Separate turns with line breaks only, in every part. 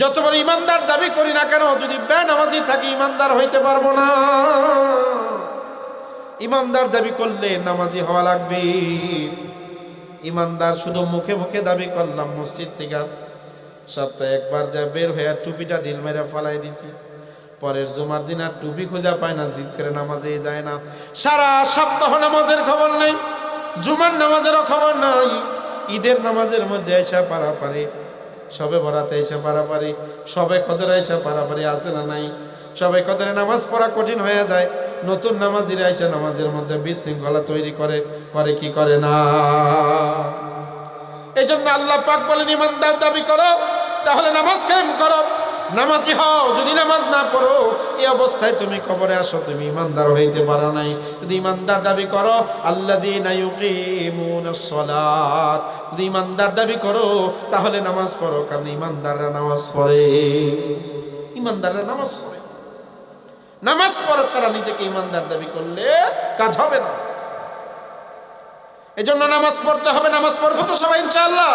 যত বড় ইমানদার দাবি করি না কেন, যদি বেনামাজি থাকি, ইমানদার হইতে পারব না। ইমানদার দাবি করলে নামাজি হওয়া লাগবে। ইমানদার শুধু মুখে মুখে দাবি করলাম, মসজিদ থেকে সপ্তাহে একবার যা বের হয়ে টুপিটা ঢিল মেরে ফালাই দিছি। পরের জুমার দিন আর টুপি খোঁজা পায় না, জিদ করে নামাজে যায় না। সারা সপ্তাহ নামাজের খবর নেই, জুমার নামাজেরও খবর নাই। ঈদের নামাজের মধ্যে এসে পারাপারি সবে বরাতে এসে পারাপারি, সবে কদরে এসে পারাপারি আছে না নাই। সবে কদরে নামাজ পড়া কঠিন হয়ে যায়, নতুন নামাজিরা এসে নামাজের মধ্যে বিশৃঙ্খলা তৈরি করে করে কি করে না? এই জন্য আল্লাহ পাক বলেন, ইমানদার দাবি করো, তাহলে নামাজ কায়েম করো। নামাজি হও, যদি নামাজ না পড়ো, এই অবস্থায় তুমি কবরে আসো, তুমি ইমানদার হইতে পারো নাই। যদি ইমানদার দাবি করো ইউকিমুনাস সালাত। যদি ইমানদার দাবি করো, তাহলে নামাজ পড়ো, কারণ ইমানদাররা নামাজ পড়ে। ইমানদাররা নামাজ পড়ে। নামাজ পড়া ছাড়া নিজেকে ইমানদার দাবি করলে কাজ হবে না। এই জন্য নামাজ পড়তে হবে, নামাজ পড়ব তো সবাই ইনশাল্লাহ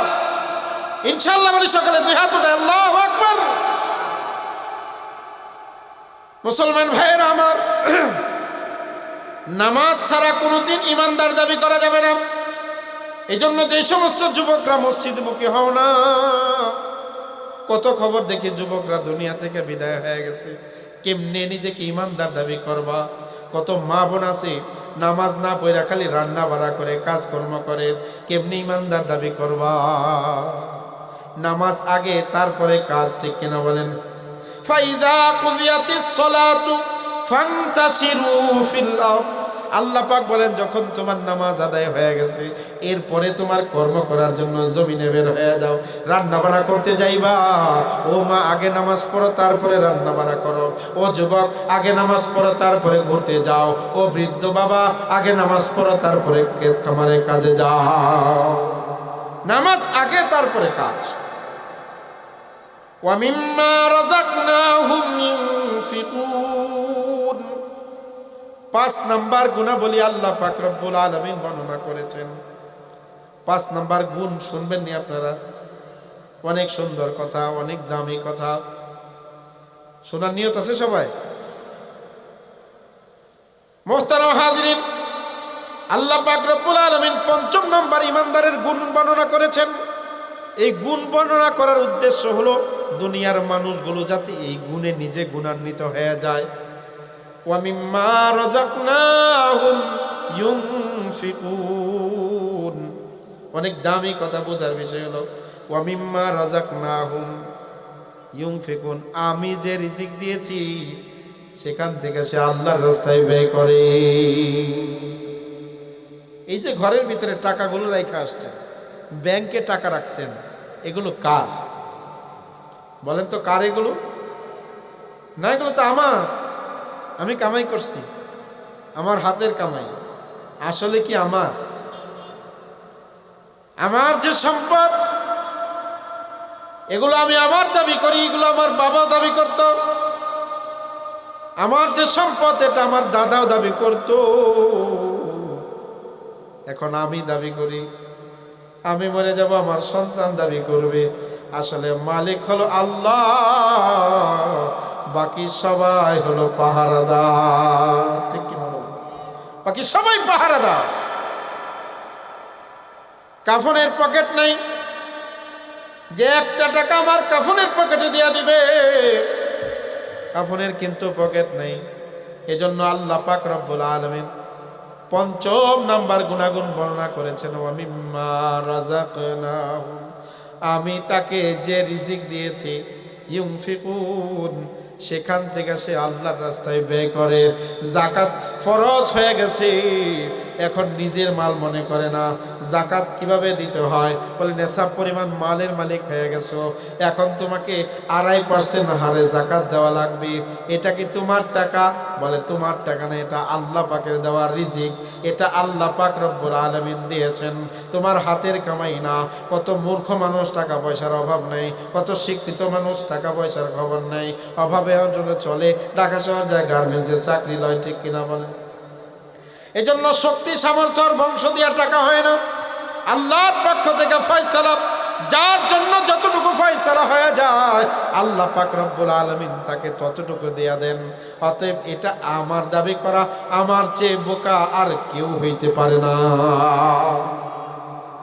ইনশাল্লাহ বলি সকালে দুই হাত উঠে আল্লাহ আকবার। মুসলমান ভাইয়েরা আমার, নামাজ ছাড়া কোনোদিন ইমানদার দাবি করা যাবে না। এই জন্য যে সমস্ত যুবকরা মসজিদ মুখী হও না, কত খবর দেখি যুবকরা দুনিয়া থেকে বিদায় হয়ে গেছে। কেমনে নিজেকে ইমানদার দাবি করবা? কত মা বোন আছে, নামাজ না পড়া খালি রান্না বাড়া করে, কাজকর্ম করে, কেমনি ইমানদার দাবি করবা? নামাজ আগে, তারপরে কাজ, ঠিক কিনা বলেন? ফাইদা কুদিয়াতিস সালাতু ফান্তাশিরু ফিল আরদ। আল্লাহ পাক বলেন, যখন তোমার নামাজ আদায় হয়ে গেছে, এরপরে তোমার কর্ম করার জন্য জমিনে বের হয়ে যাও রান্না বান্না করতে যাইবা। ও মা, আগে নামাজ পড়ো, তারপরে রান্না বান্না করো। ও যুবক, আগে নামাজ পড়ো, তারপরে ঘুরতে যাও। ও বৃদ্ধ বাবা, আগে নামাজ পড়ো, তারপরে ক্ষেত খামারে কাজে যাও। নামাজ আগে, তারপরে কাজ। ومما رزقناهم ينفقون পাঁচ নাম্বার গুণা বলি আল্লাহ পাক রব্বুল আলামিন বর্ণনা করেছেন পাঁচ নাম্বার গুণ শুনবেন নি আপনারা অনেক সুন্দর কথা অনেক দামি কথা শোনার নিয়ত আছে সবাই মোহতারাম হাজরিন আল্লাহ পাক রব্বুল আলামিন পঞ্চম নাম্বার ইমানদারের গুণ বর্ণনা করেছেন এই গুণ বর্ণনা করার উদ্দেশ্য হলো, দুনিয়ার মানুষগুলো যাতে এই গুণে নিজে গুণান্বিত হয়ে যায়। অনেক দামি কথা বোঝার বিষয় হলো ওয়ামিম্মা রাযাকনাহুম ইউনফিকুন। আমি যে রিজিক দিয়েছি, সেখান থেকে সে আল্লাহর রাস্তায় ব্যয় করে। এই যে ঘরের ভিতরে টাকাগুলো রেখে আসছে ব্যাংকে টাকা রাখছেন এগুলো কার? বলেন তো কার এগুলো? না, এগুলো তো আমার। আমি কামাই করছি। আমার হাতের কামাই। আসলে কি আমার? আমার যে সম্পদ, এগুলো আমি আমার দাবি করি, এগুলো আমার বাবাও দাবি করত। আমার যে সম্পদ, এটা আমার দাদাও দাবি করত। এখন আমি দাবি করি। আমি মরে যাব, আমার সন্তান দাবি করবে। আসলে মালিক হলো আল্লাহ, বাকি সবাই হলো পাহারাদার। ঠিক কি? বাকি সবাই পাহারাদার। কাফনের পকেট নাই। যে একটা টাকা আমার কাফনের পকেটে দিয়া দিবে। কাফনের কিন্তু পকেট নেই। এজন্য আল্লাহ পাক রব্বুল আলমিন পঞ্চম নাম্বার গুণাগুণ বর্ণনা করেছেন ওয়ামিম্মা রাযাকনাহুম আমি তাকে যে রিজিক দিয়েছি ইউমফিকুন সেখান থেকে সে আল্লাহর রাস্তায় ব্যয় করে। জাকাত ফরজ হয়ে গেছে। এখন নিজের মাল মনে করে না। জাকাত কীভাবে দিতে হয়? বলে, নেশাব পরিমাণ মালের মালিক হয়ে গেছো। এখন তোমাকে আড়াই পার্সেন্ট হারে জাকাত দেওয়া লাগবে। এটা কি তোমার টাকা? বলে, তোমার টাকা না, এটা আল্লাহ পাকের দেওয়া রিজিক। এটা আল্লাহ পাক রব্বুল আলমিন দিয়েছেন। তোমার হাতের কামাই না। কত মূর্খ মানুষ টাকা পয়সার অভাব নেই। কত শিক্ষিত মানুষ টাকা পয়সার খবর নেই। অভাবে অঞ্চলে চলে, ঢাকা শহর যায় গার্মেন্টসের চাকরি লয়, ঠিক কিনা বলেন? এজন্য শক্তি, সামর্থ্য আর বংশ দেওয়ার টাকা হয় না। আল্লাহর পক্ষ থেকে ফয়সালা, যার জন্য যতটুকু ফয়সালা হয়ে যায়, আল্লাহ পাক রব্বুল আলমিন তাকে ততটুকু দেয়া দেন। অতএব এটা আমার দাবি করা, আমার চেয়ে বোকা আর কেউ হইতে পারে না।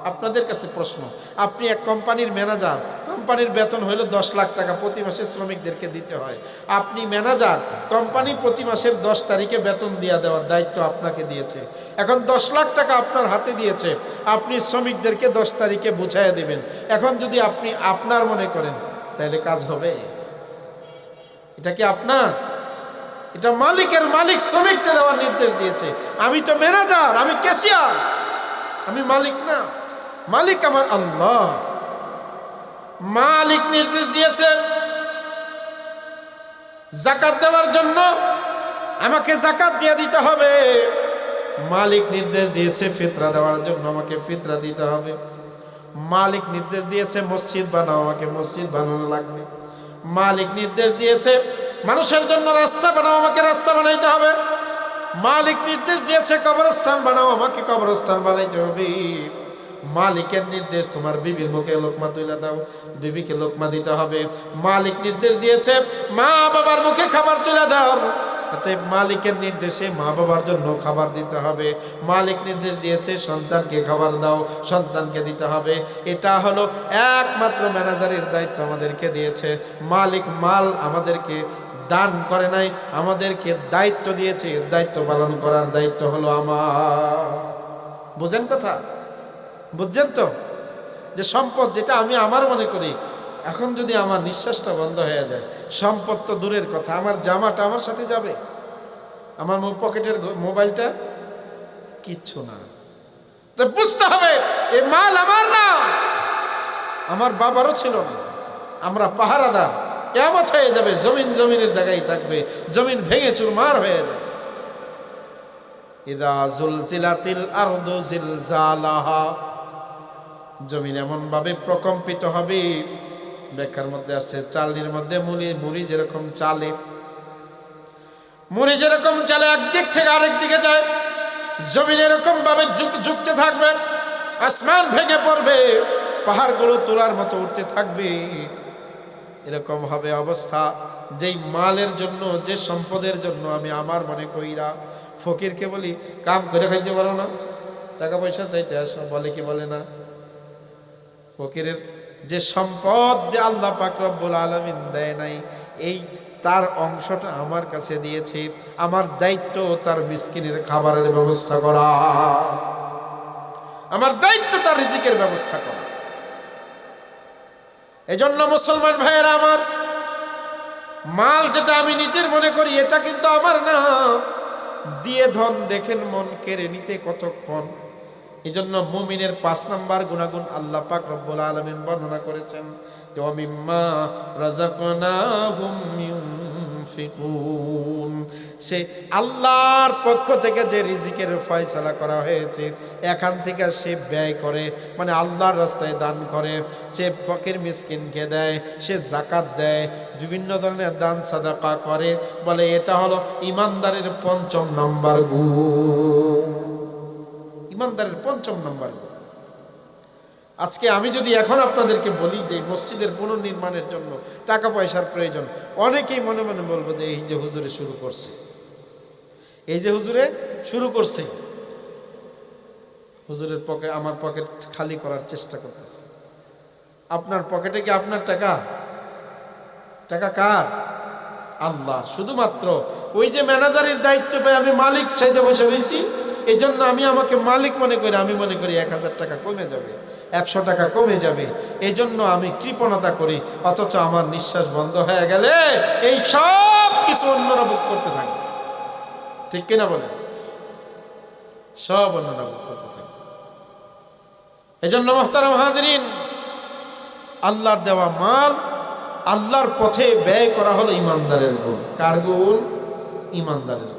আপনাদের কাছে প্রশ্ন। আপনি এক কোম্পানির ম্যানেজার, কোম্পানির বেতন হইল দশ লাখ টাকা প্রতি মাসে শ্রমিকদেরকে দিতে হয়। আপনি ম্যানেজার, কোম্পানি প্রতি মাসের দশ তারিখে বেতন দিয়ে দেওয়ার দায়িত্ব আপনাকে দিয়েছে। এখন দশ লাখ টাকা আপনার হাতে দিয়েছে, আপনি শ্রমিকদেরকে দশ তারিখে বুঝাইয়া দেবেন। এখন যদি আপনি আপনার মনে করেন, তাহলে কাজ হবে। এটা কি আপনার? এটা মালিকের মালিক শ্রমিককে দেওয়ার নির্দেশ দিয়েছে। আমি তো ম্যানেজার, আমি ক্যাশিয়ার। আমি মালিক না। মালিক আমার আল্লাহ। মালিক নির্দেশ দিয়েছে জাকাত দেওয়ার জন্য। আমাকে জাকাত দিয়ে দিতে হবে। মালিক নির্দেশ দিয়েছে ফিতরা দেওয়ার জন্য আমাকে ফিতরা দিতে হবে। মালিক নির্দেশ দিয়েছে মসজিদ বানাও, আমাকে মসজিদ বানানো লাগবে। মালিক নির্দেশ দিয়েছে মানুষের জন্য রাস্তা বানাও, আমাকে রাস্তা বানাইতে হবে। মালিক নির্দেশ দিয়েছে কবরস্থান বানাও, আমাকে কবরস্থান বানাইতে হবে। মালিকের নির্দেশ, তোমার বিবির মুখে লোকমা তুলে দাও, বিবিকে লোকমা দিতে হবে। মালিক নির্দেশ দিয়েছে, মা বাবার মুখে খাবার তুলে দাও। মালিকের নির্দেশে মা বাবার জন্য খাবার দিতে হবে। মালিক নির্দেশ দিয়েছে, সন্তানকে খাবার দাও, সন্তানকে দিতে হবে। এটা হলো একমাত্র ম্যানেজারের দায়িত্ব আমাদেরকে দিয়েছে। মালিক মাল আমাদেরকে দান করে নাই, আমাদেরকে দায়িত্ব দিয়েছে। দায়িত্ব পালন করার দায়িত্ব হলো আমার। বুঝেন কথা? বুঝছেন তো? যে সম্পদ যেটা আমি আমার মনে করি, এখন যদি আমার নিঃশ্বাসটা বন্ধ হয়ে যায়, সম্পদ তো দূরের কথা, আমার জামাটা আমার সাথে যাবে? আমার পকেটের মোবাইলটা? কিচ্ছু না। তো বুঝতে হবে এই মাল আমার না। আমার বাবারও ছিল না। আমরা পাহারাদার। কেমত হয়ে যাবে, জমিন জমিনের জায়গায় থাকবে, জমিন ভেঙে চুরমার হয়ে যাবে। ইদা জুলজিলাতিল আরদু জিলজালাহা। জমিন এমনভাবে প্রকম্পিত হবে ব্যাখ্যার মধ্যে আসছে, চালনির মধ্যে মুড়ি মুড়ি যেরকম চালে। মুড়ি যেরকম চালে একদিক থেকে আরেক দিকে যায়, জমিন এরকম ভাবে ঝুঁক- ঝুঁকতে থাকবে, আসমান ভেঙে পড়বে, পাহাড়গুলো তোলার মতো উঠতে থাকবে। এরকম হবে অবস্থা, যেই মালের জন্য, যে সম্পদের জন্য আমি আমার মনে কইরা ফকিরকে বলি, কাম করে খাইতে পারো না, টাকা পয়সা চাইতে আসো। বলে কি বলে না? ফকিরের যে সম্পদ যে আল্লাহ পাক রব্বুল আলামিন দেয় নাই, এই তার অংশটা আমার কাছে দিয়েছে। আমার দায়িত্ব তার মিসকিনের খাবারের ব্যবস্থা করা। আমার দায়িত্ব তার রিজিকের ব্যবস্থা করা। এজন্য মুসলমান ভাইয়েরা আমার, মাল যেটা আমি নিজের মনে করি, এটা কিন্তু আমার না। দিয়ে ধন দেখেন, মন কেড়ে নিতে কতক্ষণ এই জন্য মুমিনের পাঁচ নাম্বার গুণাগুণ আল্লাহ পাক রব্বুল আলমিন বর্ণনা করেছেন সে আল্লাহর পক্ষ থেকে যে রিজিকের ফয়সালা করা হয়েছে, এখান থেকে সে ব্যয় করে মানে আল্লাহর রাস্তায় দান করে। সে ফকির মিসকিনকে দেয়, সে জাকাত দেয়, বিভিন্ন ধরনের দান সাদাকা করে। বলে, এটা হলো ইমানদারের পঞ্চম নাম্বার গুণ। ইমানদারের পঞ্চম নাম্বার। আজকে আমি যদি এখন আপনাদেরকে বলি যে মসজিদের পুনর্নির্মাণের জন্য টাকা পয়সার প্রয়োজন, অনেকেই মনে মনে বলব যে এই যে হুজুরে শুরু করছে। এই যে হুজুরে শুরু করছে, হুজুরের পকেট আমার পকেট খালি করার চেষ্টা করতেছে। আপনার পকেটে কি আপনার টাকা? টাকা কার? আল্লাহ শুধুমাত্র ওই যে ম্যানেজারের দায়িত্ব পেয়ে আমি মালিক চাইতে বসে রয়েছি এই জন্য আমি আমাকে মালিক মনে করি, আমি মনে করি এক হাজার টাকা কমে যাবে, একশো টাকা কমে যাবে। এই জন্য আমি কৃপণতা করি, অথচ আমার নিঃশ্বাস বন্ধ হয়ে গেলে এই সব কিছু অন্যরা বুক করতে থাকবে। ঠিক কিনা বলে সব অন্যরা বুক করতে থাকবে। এই জন্য মহতারাম হাজরিন, আল্লাহর দেওয়া মাল, আল্লাহর পথে ব্যয় করা হলো ইমানদারের গুণ। কার গুণ? ইমানদারের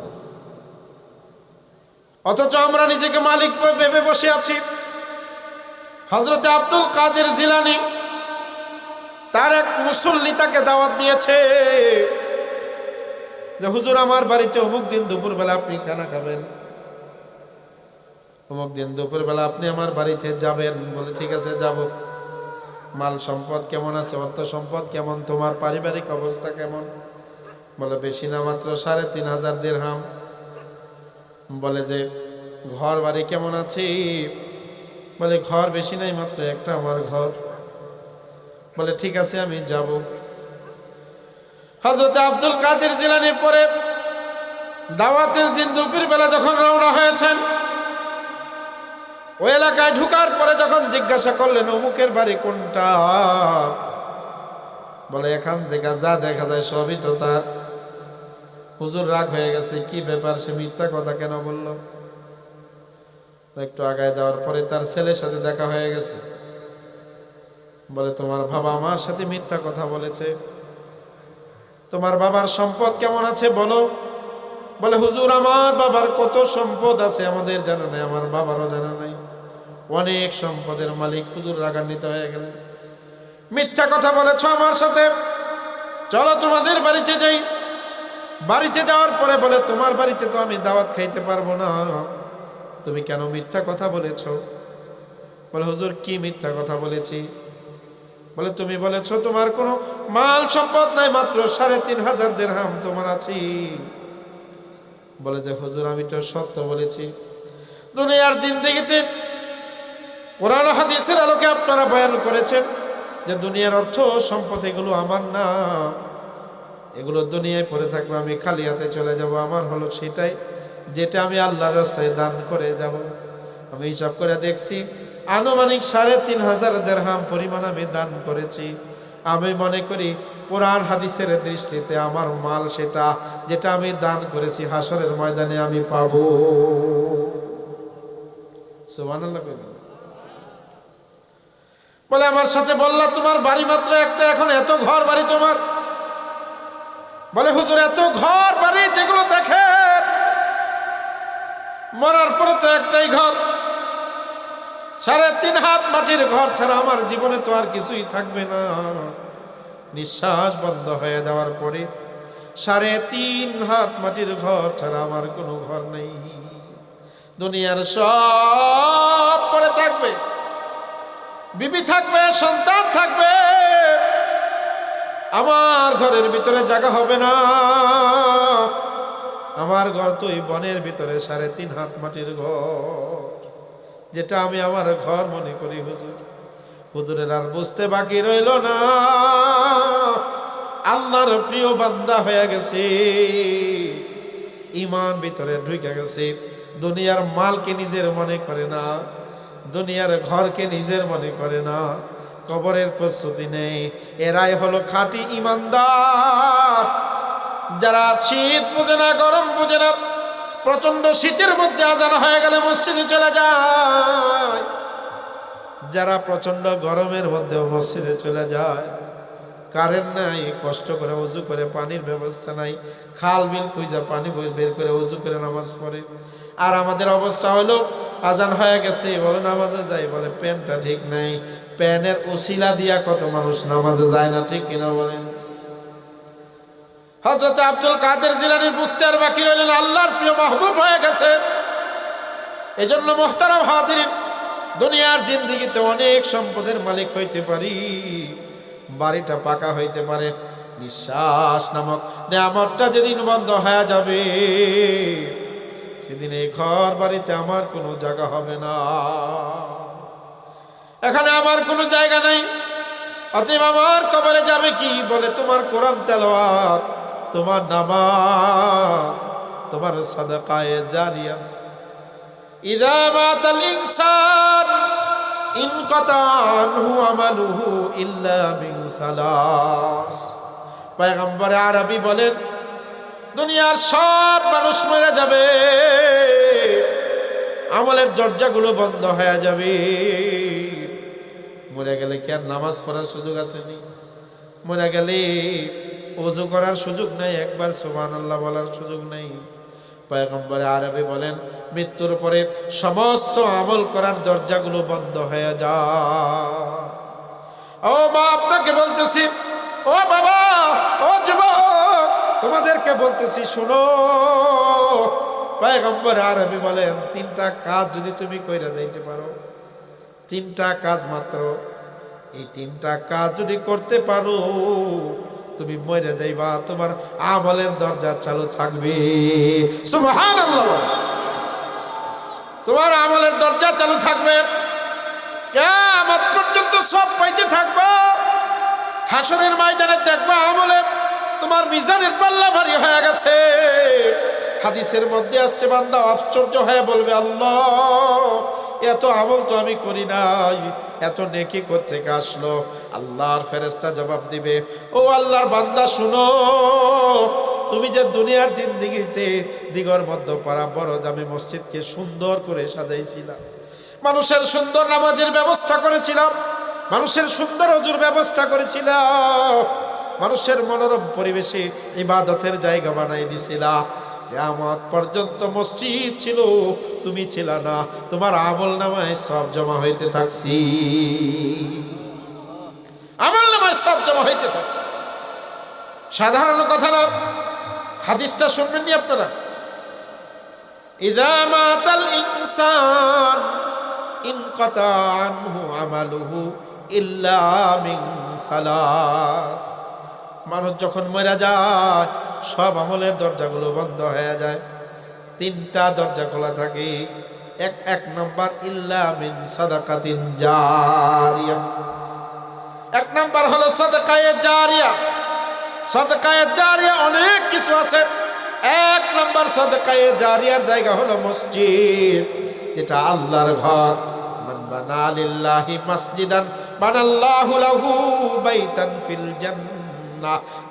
অথচ আমরা নিজেকে মালিক ভেবে বসে আছি। হজরত আব্দুল কাদের জিলানি তার এক মুসল্লি তাকে দাওয়াত দিয়েছে যে, হুজুর, আমার বাড়িতে অমুক দিন দুপুরবেলা আপনি খানা খাবেন। অমুক দিন দুপুরবেলা আপনি আমার বাড়িতে যাবেন। বলে, ঠিক আছে, যাব। মাল সম্পদ কেমন আছে? অর্থ সম্পদ কেমন? তোমার পারিবারিক অবস্থা কেমন? বলে, বেশি না, মাত্র সাড়ে তিন হাজার দেড়হাম বলে যে, ঘর বাড়ি কেমন আছে? বলে, ঘর বেশি নাই মাত্র একটা, আমার ঘর। বলে, ঠিক আছে, আমি যাব। হজরত আব্দুল কাদের জিলানি পরে দাওয়াতের দিন দুপুর বেলা যখন রওনা হয়েছেন, ওই এলাকায় ঢুকার পরে যখন জিজ্ঞাসা করলেন, অমুকের বাড়ি কোনটা? বলে, এখান থেকে যা দেখা যায় সবই তো তার। হুজুর রাগ হয়ে গেছে, কি ব্যাপার? সে মিথ্যা কথা কেন বলল? একটু আগায় যাওয়ার পরে তার ছেলের সাথে দেখা হয়ে গেছে। বলে, তোমার বাবা আমার সাথে মিথ্যা কথা বলেছে। তোমার বাবার সম্পদ কেমন আছে বলো? বলে, হুজুর, আমার বাবার কত সম্পদ আছে আমাদের জানা নাই, আমার বাবারও জানা নাই। অনেক সম্পদের মালিক হুজুর রাগান্বিত হয়ে গেলেন। মিথ্যা কথা বলেছ আমার সাথে। চলো তোমাদের বাড়িতে যাই। বাড়িতে যাওয়ার পরে বলে, তোমার বাড়িতে তো আমি দাওয়াত খাইতে পারব না। তুমি কেন মিথ্যা কথা বলেছ? বলে, হুজুর, কি মিথ্যা কথা বলেছি? বলে, তুমি বলেছ, তোমার কোনো মাল সম্পদ নাই, মাত্র সাড়ে তিন হাজার দেড়হাম তোমার আছি। বলে যে, হুজুর, আমি তো সত্য বলেছি। দুনিয়ার জিন্দেগিতে কোরআন হাদিসের আলোকে আপনারা বয়ান করেছেন যে, দুনিয়ার অর্থ সম্পদ এগুলো আমার না। এগুলো দুনিয়ায় পড়ে থাকবে, আমি খালি হাতে চলে যাব। আমার হলো সেটাই, যেটা আমি আল্লাহর রাস্তায় দান করে যাব। আমি হিসাব করে দেখছি, আনুমানিক সাড়ে তিন হাজার দেড়হাম পরিমাণ আমি দান করেছি। আমি মনে করি, কোরআন হাদিসের দৃষ্টিতে আমার মাল সেটা, যেটা আমি দান করেছি হাসরের ময়দানে আমি পাবো। বলে আমার সাথে বললা, তোমার বাড়ি মাত্র একটা, এখন এত ঘর বাড়ি তোমার? বলে, হুজুর, এত ঘর বাড়ি যেগুলো দেখেন মরার পরে তো একটাই ঘর। সাড়ে তিন হাত মাটির ঘর ছাড়া আমার জীবনে তো আর কিছুই থাকবে না। নিঃশ্বাস বন্ধ হয়ে যাওয়ার পরে সাড়ে তিন হাত মাটির ঘর ছাড়া আমার কোনো ঘর নেই। দুনিয়ার সব পরে থাকবে। বিবি থাকবে, সন্তান থাকবে। আমার ঘরের ভিতরে জায়গা হবে না। আমার ঘর তো এই বনের ভিতরে, সাড়ে তিন হাত মাটির ঘর। যেটা আমি আমার ঘর মনে করি, হুজুর। হুজুরের আর বুঝতে বাকি রইল না। আল্লাহর প্রিয় বান্দা হয়ে গেছে। ইমান ভিতরে ঢুকে গেছে। দুনিয়ার মালকে নিজের মনে করে না। দুনিয়ার ঘরকে নিজের মনে করে না। কবরের প্রস্তুতি নেই। এরাই হলো খাঁটি ইমানদার। যারা শীত বুঝে না, গরম বুঝে না প্রচণ্ড শীতের মধ্যে আজান হয়ে গেলে মসজিদে চলে যায়। যারা প্রচণ্ড গরমের মধ্যে মসজিদে চলে যায়, কারেন্ট নাই, কষ্ট করে উজু করে পানির ব্যবস্থা নাই, খাল বিল খুঁজা পানি বের করে উজু করে নামাজ পড়ে। আর আমাদের অবস্থা হলো, আজান হয়ে গেছে, বলে নামাজে যাই, বলে প্যানটা ঠিক নাই প্যানের উসিলা দিয়া কত মানুষ নামাজে যায় না, ঠিক কিনা বলেন? হজরত আব্দুল কাদের জিলানির আর বাকি রইলেন, আল্লাহর প্রিয় মাহবুব হয়ে গেছে। এই জন্য মোহতারাম হাজির দুনিয়ার জিন্দিগিতে অনেক সম্পদের মালিক হইতে পারি, বাড়িটা পাকা হইতে পারে, নিঃশ্বাস নামক নিয়ামতটা যেদিন বন্ধ হয়ে যাবে, সেদিন এই ঘর বাড়িতে আমার কোনো জায়গা হবে না। এখানে আমার কোনো জায়গা নাই। অতএব আমার কবরে যাবে কি? বলে, তোমার কোরআন তেলাওয়াত, তোমার নামাজ, তোমার সাদাকায়ে জারিয়া। ইদা মাতাল ইনসান ইনকাতা আনহু আমালুহু ইল্লা মিন সালাস। পয়গম্বর আরবি বলেন, দুনিয়ার সব মানুষ মরে যাবে, আমলের দরজাগুলো বন্ধ হয়ে যাবে। মরে গেলে কি আর নামাজ পড়ার সুযোগ আসেনি মরে গেলে অজু করার সুযোগ নেই, একবার সুবান আল্লাহ বলার সুযোগ নেই। পয়গম্বরে আরবি বলেন, মৃত্যুর পরে সমস্ত আমল করার দরজাগুলো বন্ধ হয়ে যা। ও মা, আপনাকে বলতেছি, ও বাবা, ও যুবক, তোমাদেরকে বলতেছি, শোনো। পয়গম্বর আরবি বলেন, তিনটা কাজ যদি তুমি কইরা যাইতে পারো। তিনটা কাজ মাত্র। এই তিনটা কাজ যদি করতে পারো, তুমি মরে যাইবা, তোমার আমলের দরজা চালু থাকবে। তোমার আমলের দরজা চালু থাকবে। কেমন পর্যন্ত সব পাইতে থাকবা। হাসনের ময়দানে দেখবা আমলে তোমার মিজানের পাল্লা ভারী হয়ে গেছে। হাদিসের মধ্যে আসছে, বান্দা আশ্চর্য হয়ে বলবে, আল্লাহ এত আমল তো আমি করি নাই। এত নেকি থেকে আসলো? আল্লাহর ফেরেস্তা জবাব দিবে, ও আল্লাহর বান্দা, শুনো, তুমি যে দুনিয়ার জিন্দিগিতে দিগর মধ্য পাড়া বড় জামে মসজিদকে সুন্দর করে সাজাইছিলাম। মানুষের সুন্দর নামাজের ব্যবস্থা করেছিলাম, মানুষের সুন্দর অজুর ব্যবস্থা করেছিলাম, মানুষের মনোরম পরিবেশে ইবাদতের জায়গা বানাই দিছিলাম। কেয়ামত পর্যন্ত মসজিদ ছিল, তুমি ছিল না। তোমার আমল নামায় সব জমা হইতে থাকছি। আমল নামায় সব জমা হইতে থাকছি। সাধারণ কথা না, হাদিসটা শুনবেননি আপনারা? ইদা মাতাল ইনসান ইনকাতা আনহু আমালুহু ইল্লা মিন সালাস। মানুষ যখন মরা যায়, সব আমলের দরজাগুলো বন্ধ হয়ে যায়। তিনটা দরজা খোলা থাকে। এক এক নাম্বার, ইল্লা মিন সাদাকাতিন জারিয়া। এক নাম্বার হলো সদকায়ে জারিয়া। সদকায়ে জারিয়া অনেক কিছু আছে। এক নাম্বার সদকায়ে জারিয়ার জায়গা হলো মসজিদ, যেটা আল্লাহর ঘর। মান বানা লিল্লাহি মসজিদান, বানাল্লাহু লাহু বাইতান ফিল জান্নাহ।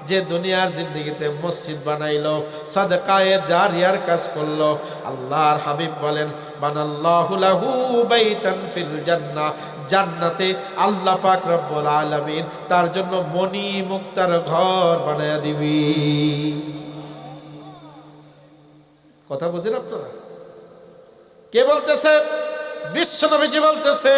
যে দুনিয়ার জিন্দেগিতে মসজিদ বানাইলো, সাদকায়ে জারিয়ার কাজ করল। আল্লাহর হাবিব বলেন জান্নাতে আল্লাহ পাক রব্বুল আলামিন তার জন্য মনি মুক্তার ঘর বানায়া দিবি। কথা বুঝেন আপনারা? কে বলতেছে? বিশ্বনবীজি বলতেছে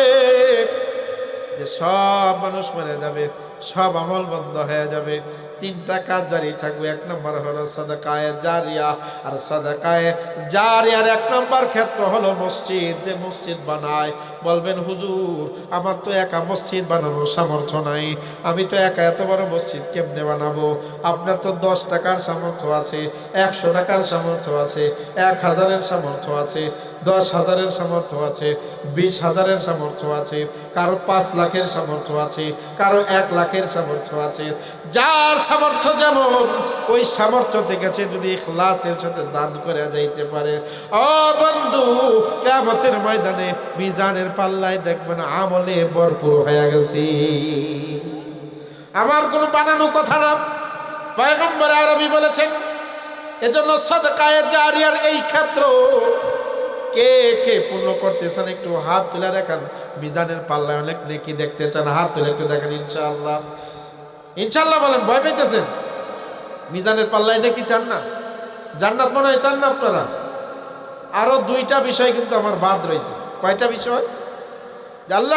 যে সব মানুষ মরে যাবে। সব আমল বন্ধ হয়ে যাবে। তিনটা কাজ জারি থাকবে। এক নম্বর হলো সাদাকায়ে জারিয়া। আর সাদাকায়ে জারিয়ার এক নম্বর ক্ষেত্র হলো মসজিদ। যে মসজিদ বানায়, বলবেন, হুজুর, আমার তো একা মসজিদ বানানোর সামর্থ্য নাই। আমি তো একা এত বড় মসজিদ কেমনে বানাবো? আপনার তো দশ টাকার সামর্থ্য আছে, একশো টাকার সামর্থ্য আছে, এক হাজারের সামর্থ্য আছে। দশ হাজারের সামর্থ্য আছে, বিশ হাজারের সামর্থ্য আছে, কারও পাঁচ লাখের সামর্থ্য আছে, কারও এক লাখের সামর্থ্য আছে। যার সামর্থ্য যেমন, ওই সামর্থ্য থেকে সে যদি ক্লাসের সাথে দান করে যাইতে পারে। ও বন্ধু কেমতের ময়দানে মিজানের পাল্লায় দেখবেন আমলে ভরপুর হয়ে গেছি। আমার কোনো বানানো কথা না। পয়গম্বর আরবি বলেছেন, এজন্য সদকায়ে জারিয়ার এই ক্ষেত্র কে কে পূর্ণ করতেছেন একটু হাত তুলে দেখান। মিজানের পাল্লায় অনেক নেকি দেখতে চান, হাত তুলে একটু দেখেন ইনশাআল্লাহ। ইনশাআল্লাহ বলেন, ভয় পাইতেছেন? মিজানের পাল্লায় নাকি চান না? জান্নাত মনে হয় চান না আপনারা? আরও দুইটা বিষয় কিন্তু আমার বাদ রয়েছে। কয়টা বিষয়? আল্লাহ